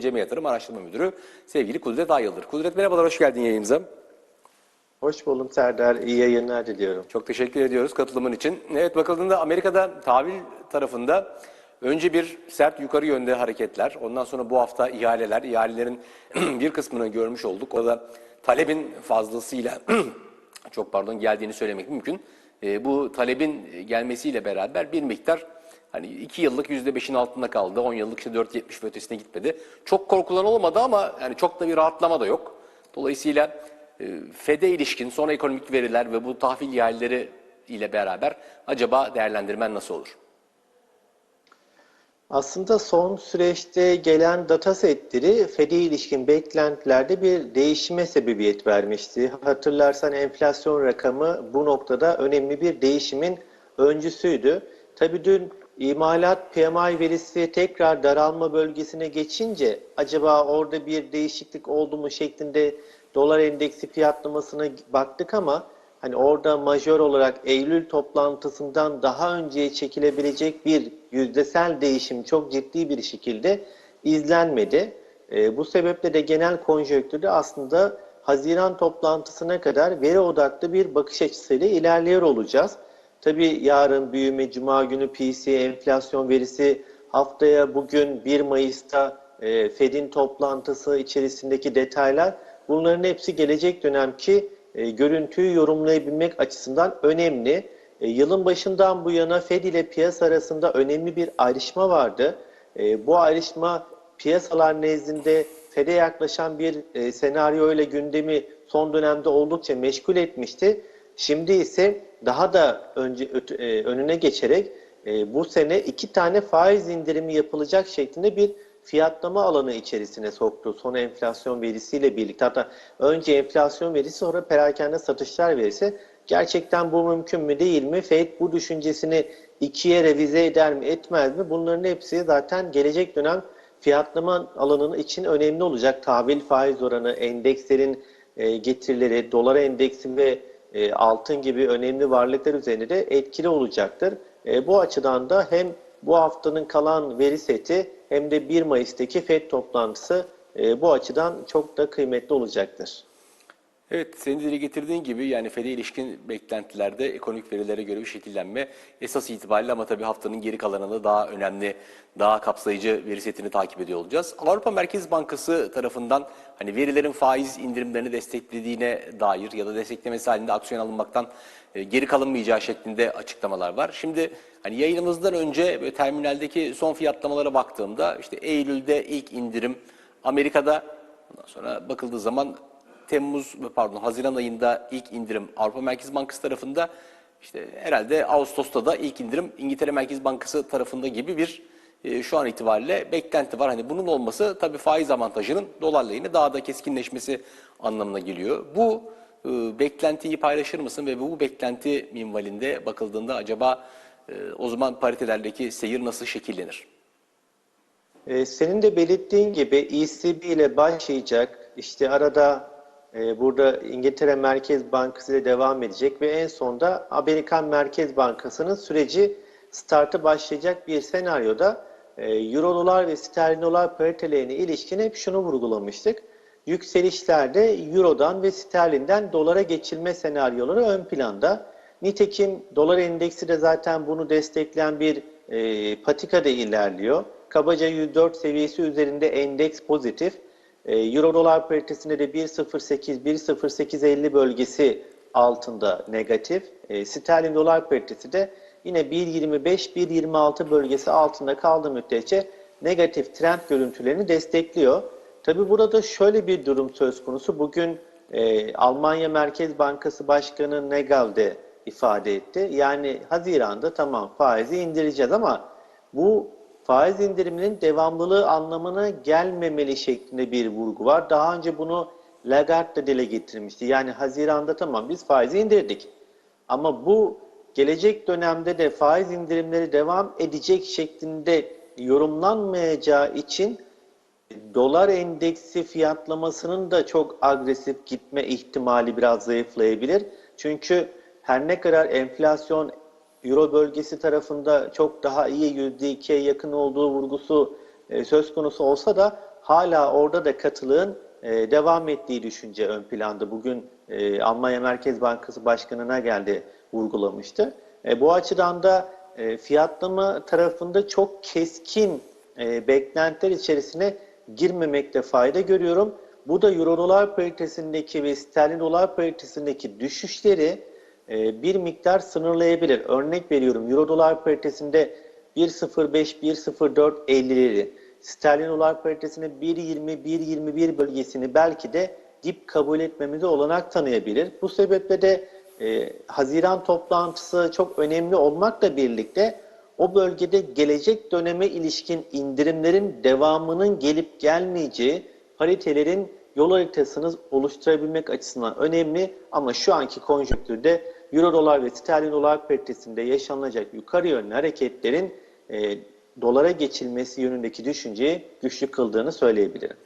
Cem Yatırım Araştırma Müdürü sevgili Kudret Ayıldır. Kudret merhabalar, hoş geldin yayınımıza. Hoş buldum Serdar. İyi yayınlar diliyorum. Çok teşekkür ediyoruz katılımın için. Evet bakıldığında Amerika'da tahvil tarafında önce bir sert yukarı yönde hareketler, ondan sonra bu hafta ihaleler, ihalelerin bir kısmını görmüş olduk. O da talebin fazlasıyla çok pardon geldiğini söylemek mümkün. E, bu talebin gelmesiyle beraber bir miktar hani 2 yıllık %5'in altında kaldı. 10 yıllık işte 4.70 ve ötesine gitmedi. Çok korkulan olmadı ama yani çok da bir rahatlama da yok. Dolayısıyla e, FED'e ilişkin son ekonomik veriler ve bu tahvil ihaleleri ile beraber acaba değerlendirmen nasıl olur? Aslında son süreçte gelen data setleri FED'e ilişkin beklentilerde bir değişime sebebiyet vermişti. Hatırlarsan enflasyon rakamı bu noktada önemli bir değişimin öncüsüydü. Tabii dün imalat PMI verisi tekrar daralma bölgesine geçince acaba orada bir değişiklik oldu mu şeklinde dolar endeksi fiyatlamasına baktık ama hani orada majör olarak Eylül toplantısından daha önceye çekilebilecek bir yüzdesel değişim çok ciddi bir şekilde izlenmedi. E, bu sebeple de genel konjonktürde aslında Haziran toplantısına kadar veri odaklı bir bakış açısıyla ilerliyor olacağız. Tabii yarın büyüme, cuma günü PC, enflasyon verisi, haftaya bugün 1 Mayıs'ta e, Fed'in toplantısı içerisindeki detaylar bunların hepsi gelecek dönemki e, görüntüyü yorumlayabilmek açısından önemli. E, yılın başından bu yana Fed ile piyasa arasında önemli bir ayrışma vardı. E, bu ayrışma piyasalar nezdinde Fed'e yaklaşan bir senaryo ile gündemi son dönemde oldukça meşgul etmişti. Şimdi ise daha da önce e, önüne geçerek e, bu sene iki tane faiz indirimi yapılacak şeklinde bir fiyatlama alanı içerisine soktu son enflasyon verisiyle birlikte. Hatta önce enflasyon verisi sonra perakende satışlar verisi. Gerçekten bu mümkün mü değil mi? Fed bu düşüncesini ikiye revize eder mi etmez mi? Bunların hepsi zaten gelecek dönem fiyatlama alanının için önemli olacak. Tahvil faiz oranı, endekslerin e, getirileri, dolar endeksi ve e, altın gibi önemli varlıklar üzerinde de etkili olacaktır. E, bu açıdan da hem bu haftanın kalan veri seti hem de 1 Mayıs'taki FED toplantısı e, bu açıdan çok da kıymetli olacaktır. Evet, senin dile getirdiğin gibi yani FED'e ilişkin beklentilerde ekonomik verilere göre bir şekillenme esas itibariyle ama tabii haftanın geri kalanını daha önemli, daha kapsayıcı veri setini takip ediyor olacağız. Avrupa Merkez Bankası tarafından hani verilerin faiz indirimlerini desteklediğine dair ya da desteklemesi halinde aksiyon alınmaktan e, geri kalınmayacağı şeklinde açıklamalar var. Şimdi hani yayınımızdan önce böyle terminaldeki son fiyatlamalara baktığımda işte Eylül'de ilk indirim Amerika'da ondan sonra bakıldığı zaman Temmuz pardon Haziran ayında ilk indirim Avrupa Merkez Bankası tarafında işte herhalde Ağustos'ta da ilk indirim İngiltere Merkez Bankası tarafında gibi bir e, şu an itibariyle beklenti var. Hani bunun olması tabii faiz avantajının dolar lehine daha da keskinleşmesi anlamına geliyor. Bu e, beklentiyi paylaşır mısın ve bu beklenti minvalinde bakıldığında acaba e, o zaman paritelerdeki seyir nasıl şekillenir? E, senin de belirttiğin gibi ECB ile başlayacak işte arada burada İngiltere Merkez Bankası ile devam edecek ve en sonda Amerikan Merkez Bankası'nın süreci startı başlayacak bir senaryoda e, Euro ve sterlin dolar paritelerine ilişkin hep şunu vurgulamıştık. Yükselişlerde Euro'dan ve sterlinden dolara geçilme senaryoları ön planda. Nitekim dolar endeksi de zaten bunu destekleyen bir e, patikada ilerliyor. Kabaca 104 seviyesi üzerinde endeks pozitif. E, Euro dolar paritesinde de 1.08-1.0850 bölgesi altında negatif. E, sterlin dolar paritesi de yine 1.25-1.26 bölgesi altında kaldığı müddetçe negatif trend görüntülerini destekliyor. Tabi burada şöyle bir durum söz konusu. Bugün e, Almanya Merkez Bankası Başkanı Nagel de ifade etti. Yani Haziran'da tamam faizi indireceğiz ama bu faiz indiriminin devamlılığı anlamına gelmemeli şeklinde bir vurgu var. Daha önce bunu Lagarde da dile getirmişti. Yani Haziran'da tamam biz faizi indirdik. Ama bu gelecek dönemde de faiz indirimleri devam edecek şeklinde yorumlanmayacağı için dolar endeksi fiyatlamasının da çok agresif gitme ihtimali biraz zayıflayabilir. Çünkü her ne kadar enflasyon Euro bölgesi tarafında çok daha iyi %2'ye yakın olduğu vurgusu e, söz konusu olsa da hala orada da katılığın e, devam ettiği düşünce ön planda. Bugün e, Almanya Merkez Bankası Başkanı'na geldi vurgulamıştı. Bu açıdan da fiyatlama tarafında çok keskin beklentiler içerisine girmemekte fayda görüyorum. Bu da euro dolar paritesindeki ve sterlin dolar paritesindeki düşüşleri bir miktar sınırlayabilir. Örnek veriyorum euro dolar paritesinde 1.05 1.04.50'leri, sterlin dolar paritesinde 1.20 1.21 bölgesini belki de dip kabul etmemize olanak tanıyabilir. Bu sebeple de e, Haziran toplantısı çok önemli olmakla birlikte o bölgede gelecek döneme ilişkin indirimlerin devamının gelip gelmeyeceği paritelerin yol haritasını oluşturabilmek açısından önemli ama şu anki konjonktürde Euro dolar ve sterlin dolar paritesinde yaşanacak yukarı yönlü hareketlerin e, dolara geçilmesi yönündeki düşünceyi güçlü kıldığını söyleyebilirim.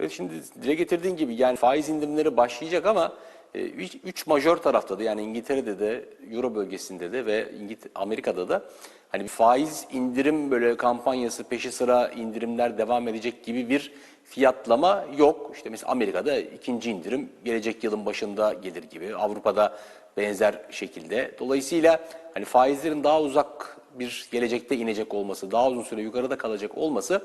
Evet şimdi dile getirdiğin gibi yani faiz indirimleri başlayacak ama 3 majör tarafta da yani İngiltere'de de Euro bölgesinde de ve İngiltere, Amerika'da da hani faiz indirim böyle kampanyası peşi sıra indirimler devam edecek gibi bir fiyatlama yok. İşte mesela Amerika'da ikinci indirim gelecek yılın başında gelir gibi. Avrupa'da benzer şekilde. Dolayısıyla hani faizlerin daha uzak bir gelecekte inecek olması, daha uzun süre yukarıda kalacak olması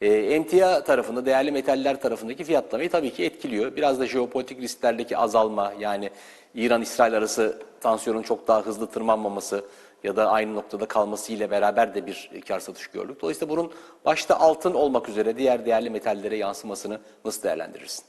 e, emtia tarafında, değerli metaller tarafındaki fiyatlamayı tabii ki etkiliyor. Biraz da jeopolitik risklerdeki azalma, yani İran-İsrail arası tansiyonun çok daha hızlı tırmanmaması ya da aynı noktada kalması ile beraber de bir kar satış gördük. Dolayısıyla bunun başta altın olmak üzere diğer değerli metallere yansımasını nasıl değerlendirirsin?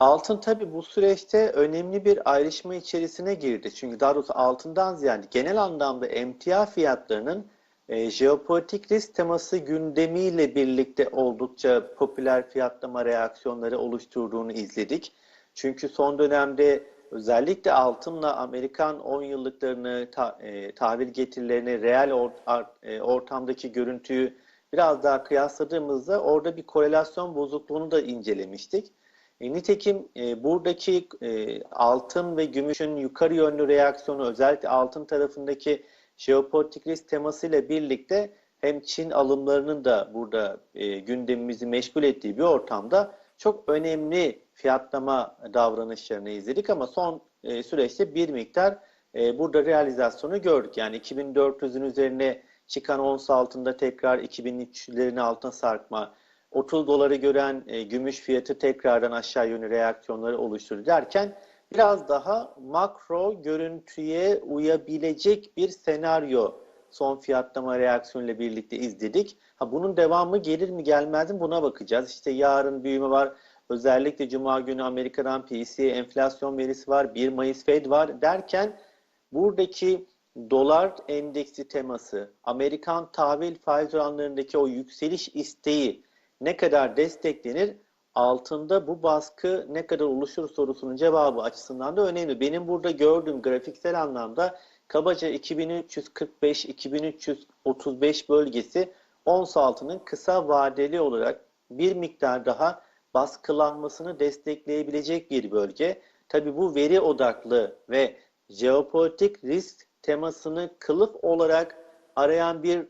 Altın tabii bu süreçte önemli bir ayrışma içerisine girdi. Çünkü daha doğrusu altından ziyade genel anlamda emtia fiyatlarının e, jeopolitik risk teması gündemiyle birlikte oldukça popüler fiyatlama reaksiyonları oluşturduğunu izledik. Çünkü son dönemde özellikle altınla Amerikan 10 yıllıklarını, ta, e, tahvil getirilerini, reel or, ar, e, ortamdaki görüntüyü biraz daha kıyasladığımızda orada bir korelasyon bozukluğunu da incelemiştik. E, nitekim e, buradaki e, altın ve gümüşün yukarı yönlü reaksiyonu özellikle altın tarafındaki jeopolitik risk temasıyla birlikte hem Çin alımlarının da burada e, gündemimizi meşgul ettiği bir ortamda çok önemli fiyatlama davranışlarını izledik ama son e, süreçte bir miktar e, burada realizasyonu gördük. Yani 2400'ün üzerine çıkan ons altında tekrar 2300'lerin altına sarkma, 30 doları gören e, gümüş fiyatı tekrardan aşağı yönlü reaksiyonları oluşturdu derken biraz daha makro görüntüye uyabilecek bir senaryo son fiyatlama reaksiyonuyla birlikte izledik. Ha bunun devamı gelir mi gelmez mi buna bakacağız. İşte yarın büyüme var. Özellikle Cuma günü Amerika'dan PCE enflasyon verisi var. 1 Mayıs Fed var derken buradaki dolar endeksi teması, Amerikan tahvil faiz oranlarındaki o yükseliş isteği ne kadar desteklenir? Altında bu baskı ne kadar oluşur sorusunun cevabı açısından da önemli. Benim burada gördüğüm grafiksel anlamda kabaca 2345-2335 bölgesi ons altının kısa vadeli olarak bir miktar daha baskılanmasını destekleyebilecek bir bölge. Tabi bu veri odaklı ve jeopolitik risk temasını kılıf olarak arayan bir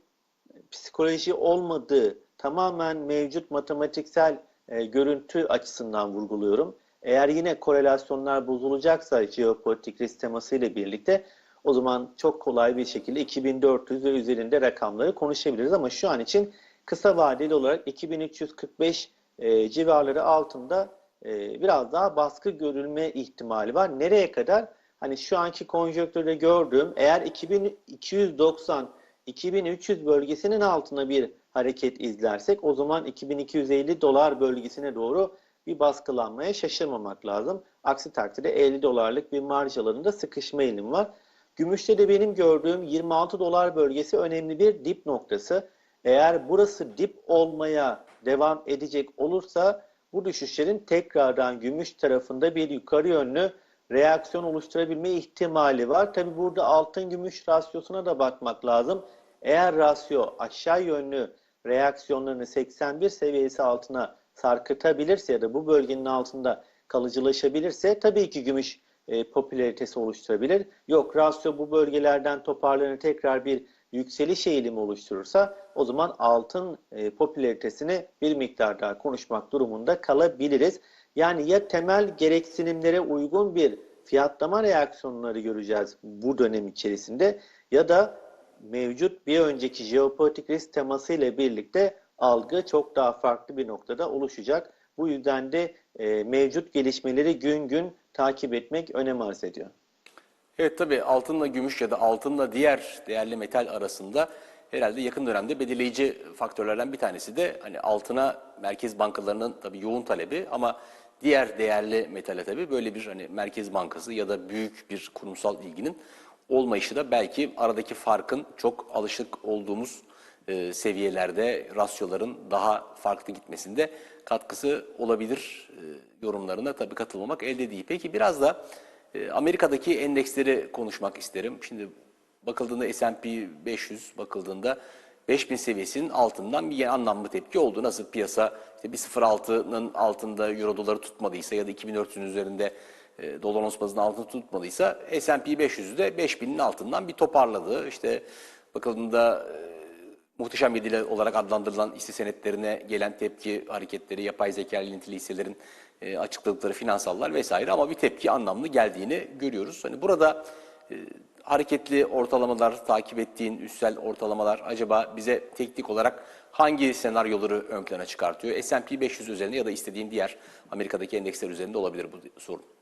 psikoloji olmadığı tamamen mevcut matematiksel e, görüntü açısından vurguluyorum. Eğer yine korelasyonlar bozulacaksa jeopolitik risk teması birlikte o zaman çok kolay bir şekilde 2400 ve üzerinde rakamları konuşabiliriz ama şu an için kısa vadeli olarak 2345 e, civarları altında e, biraz daha baskı görülme ihtimali var. Nereye kadar? Hani şu anki konjonktürde gördüğüm eğer 2290 2300 bölgesinin altına bir hareket izlersek o zaman 2250 dolar bölgesine doğru bir baskılanmaya şaşırmamak lazım. Aksi takdirde 50 dolarlık bir marj alanında sıkışma eğilim var. Gümüşte de benim gördüğüm 26 dolar bölgesi önemli bir dip noktası. Eğer burası dip olmaya devam edecek olursa bu düşüşlerin tekrardan gümüş tarafında bir yukarı yönlü reaksiyon oluşturabilme ihtimali var. Tabi burada altın gümüş rasyosuna da bakmak lazım. Eğer rasyo aşağı yönlü reaksiyonlarını 81 seviyesi altına sarkıtabilirse ya da bu bölgenin altında kalıcılaşabilirse tabii ki gümüş e, popülaritesi oluşturabilir. Yok rasyo bu bölgelerden toparlanır tekrar bir yükseliş eğilimi oluşturursa o zaman altın e, popülaritesini bir miktar daha konuşmak durumunda kalabiliriz. Yani ya temel gereksinimlere uygun bir fiyatlama reaksiyonları göreceğiz bu dönem içerisinde ya da mevcut bir önceki jeopolitik risk teması ile birlikte algı çok daha farklı bir noktada oluşacak. Bu yüzden de e, mevcut gelişmeleri gün gün takip etmek önem arz ediyor. Evet tabii altınla gümüş ya da altınla diğer değerli metal arasında herhalde yakın dönemde belirleyici faktörlerden bir tanesi de hani altına merkez bankalarının tabii yoğun talebi ama diğer değerli metale tabii böyle bir hani merkez bankası ya da büyük bir kurumsal ilginin olmayışı da belki aradaki farkın çok alışık olduğumuz e, seviyelerde rasyoların daha farklı gitmesinde katkısı olabilir e, yorumlarına tabii katılmamak elde değil. Peki biraz da e, Amerika'daki endeksleri konuşmak isterim. Şimdi bakıldığında S&P 500 bakıldığında 5000 seviyesinin altından bir anlamlı tepki oldu. Nasıl piyasa işte 1.06'nın altında euro doları tutmadıysa ya da 2400'ün üzerinde e, dolar ons bazında altında tutmadıysa S&P 500'de 5000'in altından bir toparladı. İşte bakıldığında e, muhteşem yedili olarak adlandırılan hisse senetlerine gelen tepki hareketleri, yapay zeka ilintili hisselerin e, açıkladıkları finansallar vesaire ama bir tepki anlamlı geldiğini görüyoruz. Hani burada e, hareketli ortalamalar, takip ettiğin üstsel ortalamalar acaba bize teknik olarak hangi senaryoları ön plana çıkartıyor? S&P 500 üzerinde ya da istediğin diğer Amerika'daki endeksler üzerinde olabilir bu sorun.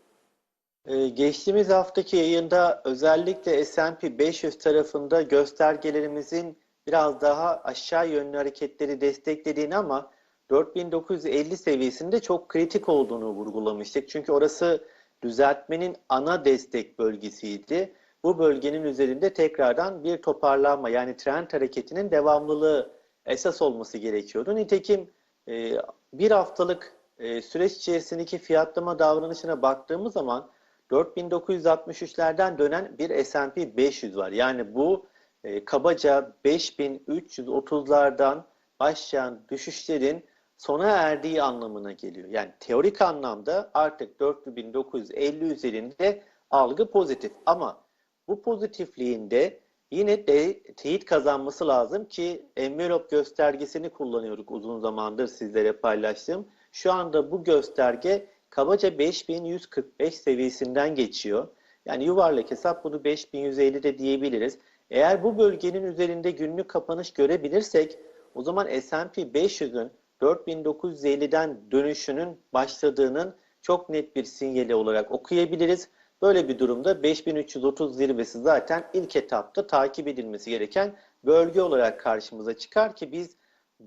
Ee, geçtiğimiz haftaki yayında özellikle S&P 500 tarafında göstergelerimizin biraz daha aşağı yönlü hareketleri desteklediğini ama 4950 seviyesinde çok kritik olduğunu vurgulamıştık. Çünkü orası düzeltmenin ana destek bölgesiydi. Bu bölgenin üzerinde tekrardan bir toparlanma yani trend hareketinin devamlılığı esas olması gerekiyordu. Nitekim e, bir haftalık e, süreç içerisindeki fiyatlama davranışına baktığımız zaman 4963'lerden dönen bir S&P 500 var. Yani bu e, kabaca 5330'lardan başlayan düşüşlerin sona erdiği anlamına geliyor. Yani teorik anlamda artık 4950 üzerinde algı pozitif ama bu pozitifliğinde yine de teyit kazanması lazım ki envelop göstergesini kullanıyorduk uzun zamandır sizlere paylaştığım. Şu anda bu gösterge kabaca 5145 seviyesinden geçiyor. Yani yuvarlak hesap bunu 5150 de diyebiliriz. Eğer bu bölgenin üzerinde günlük kapanış görebilirsek o zaman S&P 500'ün 4950'den dönüşünün başladığının çok net bir sinyali olarak okuyabiliriz. Böyle bir durumda 5330 zirvesi zaten ilk etapta takip edilmesi gereken bölge olarak karşımıza çıkar ki biz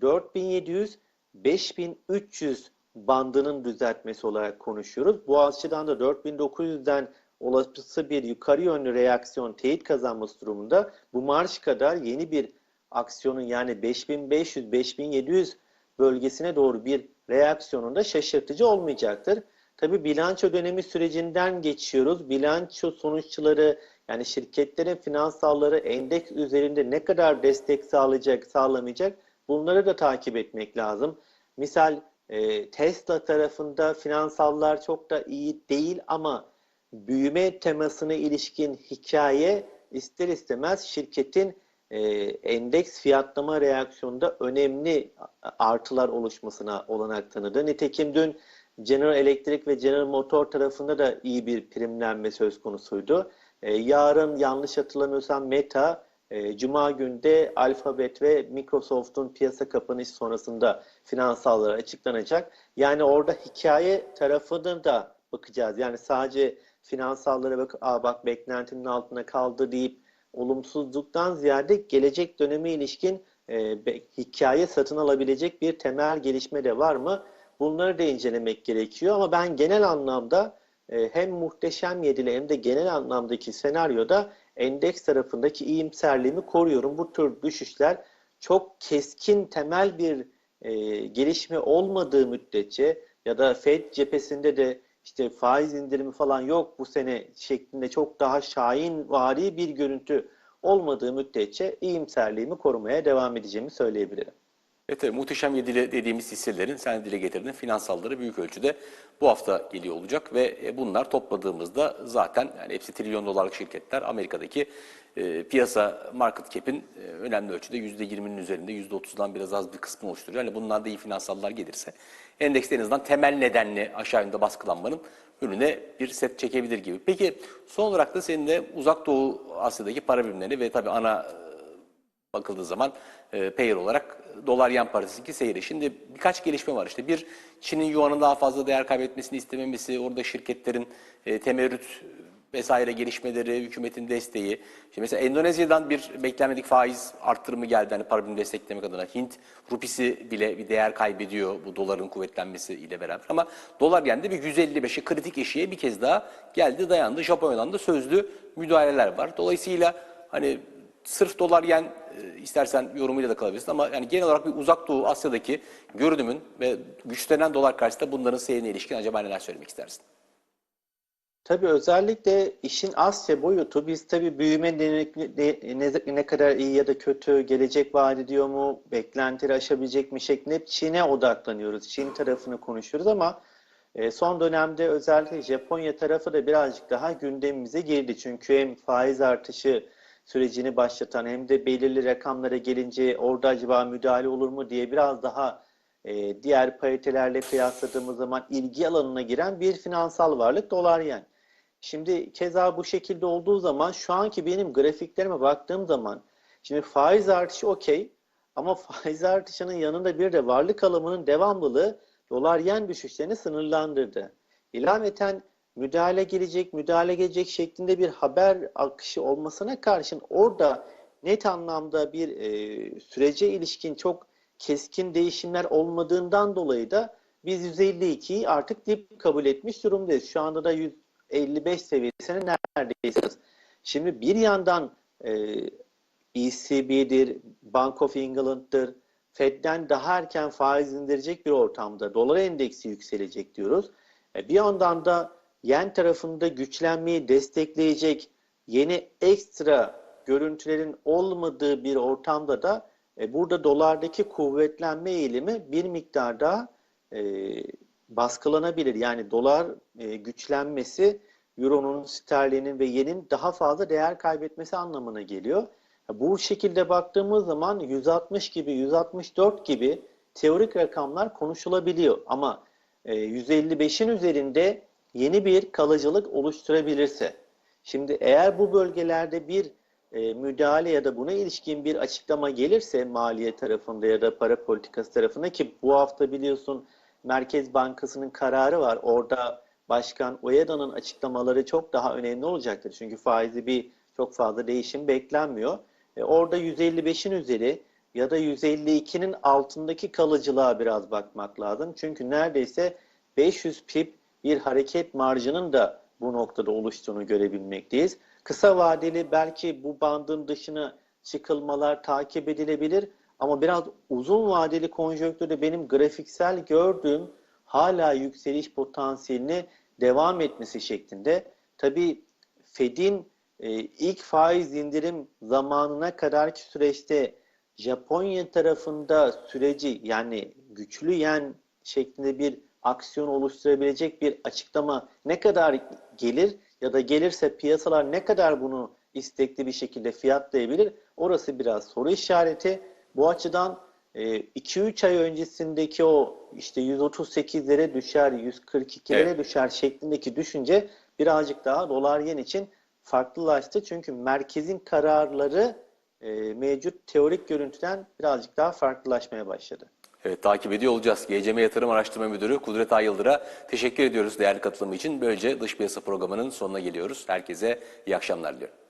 4700 5300 bandının düzeltmesi olarak konuşuyoruz. Bu açıdan da 4900'den olası bir yukarı yönlü reaksiyon teyit kazanması durumunda bu marş kadar yeni bir aksiyonun yani 5500-5700 bölgesine doğru bir reaksiyonun da şaşırtıcı olmayacaktır. Tabi bilanço dönemi sürecinden geçiyoruz. Bilanço sonuçları yani şirketlerin finansalları endeks üzerinde ne kadar destek sağlayacak, sağlamayacak bunları da takip etmek lazım. Misal e, Tesla tarafında finansallar çok da iyi değil ama büyüme temasına ilişkin hikaye ister istemez şirketin e, endeks fiyatlama reaksiyonunda önemli artılar oluşmasına olanak tanıdı. Nitekim dün General Electric ve General Motor tarafında da iyi bir primlenme söz konusuydu. E, yarın yanlış hatırlamıyorsam Meta, e, Cuma günde Alphabet ve Microsoft'un piyasa kapanış sonrasında finansalları açıklanacak. Yani orada hikaye tarafını da bakacağız. Yani sadece finansallara bak, Aa, bak beklentinin altına kaldı deyip olumsuzluktan ziyade gelecek döneme ilişkin e, be, hikaye satın alabilecek bir temel gelişme de var mı? Bunları da incelemek gerekiyor ama ben genel anlamda e, hem muhteşem yedili hem de genel anlamdaki senaryoda endeks tarafındaki iyimserliğimi koruyorum. Bu tür düşüşler çok keskin temel bir e, gelişme olmadığı müddetçe ya da Fed cephesinde de işte faiz indirimi falan yok bu sene şeklinde çok daha şahin vari bir görüntü olmadığı müddetçe iyimserliğimi korumaya devam edeceğimi söyleyebilirim. Ve tabii muhteşem yedili dediğimiz hisselerin sen dile getirdin finansalları büyük ölçüde bu hafta geliyor olacak ve e, bunlar topladığımızda zaten yani hepsi trilyon dolarlık şirketler Amerika'daki e, piyasa market cap'in e, önemli ölçüde %20'nin üzerinde %30'dan biraz az bir kısmını oluşturuyor. Yani bunlar da iyi finansallar gelirse endekste en azından temel nedenli aşağı yönde baskılanmanın önüne bir set çekebilir gibi. Peki son olarak da senin de uzak doğu Asya'daki para birimleri ve tabii ana bakıldığı zaman e, pair olarak dolar yen parasındaki seyri. Şimdi birkaç gelişme var işte. Bir, Çin'in yuanın daha fazla değer kaybetmesini istememesi, orada şirketlerin e, temerrüt vesaire gelişmeleri, hükümetin desteği. Şimdi mesela Endonezya'dan bir beklenmedik faiz arttırımı geldi hani para desteklemek adına. Hint rupisi bile bir değer kaybediyor bu doların kuvvetlenmesi ile beraber. Ama dolar yende bir 155'e kritik eşiğe bir kez daha geldi dayandı. Japonya'dan da sözlü müdahaleler var. Dolayısıyla hani sırf dolar yen istersen yorumuyla da kalabilirsin ama yani genel olarak bir uzak doğu Asya'daki görünümün ve güçlenen dolar karşısında bunların seyrine ilişkin acaba neler söylemek istersin? Tabii özellikle işin Asya boyutu biz tabii büyüme ne, ne kadar iyi ya da kötü, gelecek vaat ediyor mu, beklentileri aşabilecek mi şeklinde hep Çin'e odaklanıyoruz. Çin tarafını konuşuyoruz ama e, son dönemde özellikle Japonya tarafı da birazcık daha gündemimize girdi. Çünkü hem faiz artışı sürecini başlatan hem de belirli rakamlara gelince orada acaba müdahale olur mu diye biraz daha e, diğer paritelerle kıyasladığımız zaman ilgi alanına giren bir finansal varlık dolar yen. Şimdi keza bu şekilde olduğu zaman şu anki benim grafiklerime baktığım zaman şimdi faiz artışı okey ama faiz artışının yanında bir de varlık alımının devamlılığı dolar yen düşüşlerini sınırlandırdı. İlaveten müdahale gelecek, müdahale gelecek şeklinde bir haber akışı olmasına karşın orada net anlamda bir e, sürece ilişkin çok keskin değişimler olmadığından dolayı da biz 152'yi artık dip kabul etmiş durumdayız. Şu anda da 155 seviyesine neredeyiz. Şimdi bir yandan e, ECB'dir, Bank of England'dır, Fed'den daha erken faiz indirecek bir ortamda dolar endeksi yükselecek diyoruz. E, bir yandan da yen tarafında güçlenmeyi destekleyecek yeni ekstra görüntülerin olmadığı bir ortamda da e, burada dolardaki kuvvetlenme eğilimi bir miktar daha e, baskılanabilir. Yani dolar e, güçlenmesi euronun, sterlinin ve yenin daha fazla değer kaybetmesi anlamına geliyor. Bu şekilde baktığımız zaman 160 gibi, 164 gibi teorik rakamlar konuşulabiliyor. Ama e, 155'in üzerinde yeni bir kalıcılık oluşturabilirse, şimdi eğer bu bölgelerde bir e, müdahale ya da buna ilişkin bir açıklama gelirse maliye tarafında ya da para politikası tarafında ki bu hafta biliyorsun Merkez Bankası'nın kararı var. Orada Başkan Oyeda'nın açıklamaları çok daha önemli olacaktır. Çünkü faizi bir çok fazla değişim beklenmiyor. E, orada 155'in üzeri ya da 152'nin altındaki kalıcılığa biraz bakmak lazım. Çünkü neredeyse 500 pip bir hareket marjının da bu noktada oluştuğunu görebilmekteyiz. Kısa vadeli belki bu bandın dışına çıkılmalar takip edilebilir ama biraz uzun vadeli konjonktürde benim grafiksel gördüğüm hala yükseliş potansiyelini devam etmesi şeklinde. Tabii Fed'in e, ilk faiz indirim zamanına kadarki süreçte Japonya tarafında süreci yani güçlü yen şeklinde bir aksiyon oluşturabilecek bir açıklama ne kadar gelir ya da gelirse piyasalar ne kadar bunu istekli bir şekilde fiyatlayabilir? Orası biraz soru işareti. Bu açıdan 2-3 ay öncesindeki o işte 138'lere düşer, 142'lere Evet. düşer şeklindeki düşünce birazcık daha dolar yen için farklılaştı. Çünkü merkezin kararları e, mevcut teorik görüntüden birazcık daha farklılaşmaya başladı. Evet takip ediyor olacağız. GCM Yatırım Araştırma Müdürü Kudret Ayıldır'a teşekkür ediyoruz değerli katılımı için. Böylece dış piyasa programının sonuna geliyoruz. Herkese iyi akşamlar diliyorum.